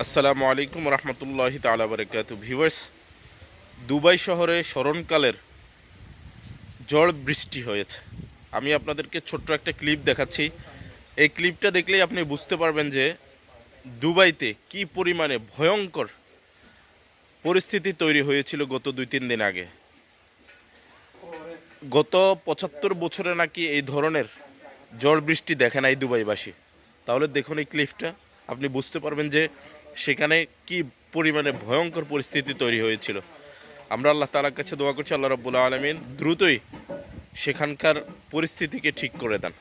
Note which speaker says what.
Speaker 1: আসসালামু আলাইকুম রহমতুল্লাহি তালা বারকাত ভিউয়ার্স, দুবাই শহরে স্মরণকালের ঝড় বৃষ্টি হয়েছে। আমি আপনাদেরকে ছোট্ট একটা ক্লিপ দেখাচ্ছি। এই ক্লিপটা দেখলেই আপনি বুঝতে পারবেন যে দুবাইতে কি পরিমাণে ভয়ঙ্কর পরিস্থিতি তৈরি হয়েছিল গত দুই তিন দিন আগে। গত পঁচাত্তর বছরে নাকি এই ধরনের ঝড় বৃষ্টি দেখে নাই দুবাইবাসী। তাহলে দেখুন এই ক্লিপটা। আপনি বুঝতে পারবেন যে সেখানে কি পরিমাণে ভয়ঙ্কর পরিস্থিতি তৈরি হয়েছিল। আমরা আল্লাহ তালার কাছে দোয়া করছি, আল্লাহ রব্বুল্লা আলমিন দ্রুতই সেখানকার পরিস্থিতিকে ঠিক করে দেন।